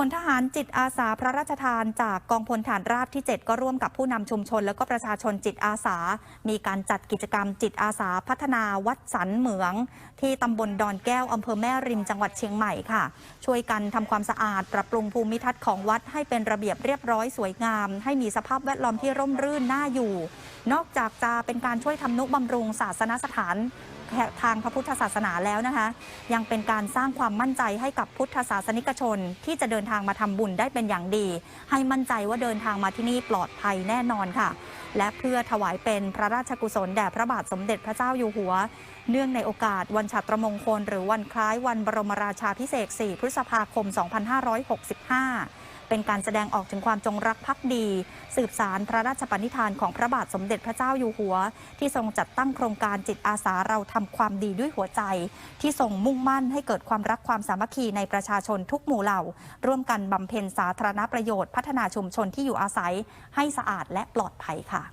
พลทหารจิตอาสาพระราชทานจากกองพลฐานราบที่ 7 ก็ร่วมกับผู้นำชุมชน และก็ประชาชนจิตอาสา มีการจัดกิจกรรมจิตอาสาพัฒนาวัดสันเหมือง ที่ตำบลดอนแก้วอำเภอแม่ริมจังหวัดเชียงใหม่ค่ะ ช่วยกันทำความสะอาด ปรับปรุงภูมิทัศน์ของวัดให้เป็นระเบียบเรียบร้อยสวยงาม ให้มีสภาพแวดล้อมที่ร่มรื่นน่าอยู่ นอกจากจะเป็นการช่วยทำนุบำรุงศาสนสถาน ทางพระพุทธศาสนาแล้วนะคะ ยังเป็นการสร้างความมั่นใจให้กับพุทธศาสนิกชน ที่จะเดินทางมาทำบุญได้เป็นอย่างดี ให้มั่นใจว่าเดินทางมาที่นี่ปลอดภัยแน่นอนค่ะ และเพื่อถวายเป็นพระราชกุศลแด่พระบาทสมเด็จพระเจ้าอยู่หัว เนื่องในโอกาสวันฉัตรมงคล หรือวันคล้ายวันบรมราชาพิเศษ 4 พฤษภาคม 2565 เป็นการแสดงออกถึงความจงรักภักดี สืบสารพระราชปณิธานของพระบาทสมเด็จพระเจ้าอยู่หัว ที่ทรงจัดตั้งโครงการจิตอาสาเราทำความดีด้วยหัวใจ ที่ทรงมุ่งมั่นให้เกิดความรักความสามัคคีในประชาชนทุกหมู่เหล่า ร่วมกันบำเพ็ญสาธารณประโยชน์ พัฒนาชุมชนที่อยู่อาศัย ให้สะอาดและปลอดภัยค่ะ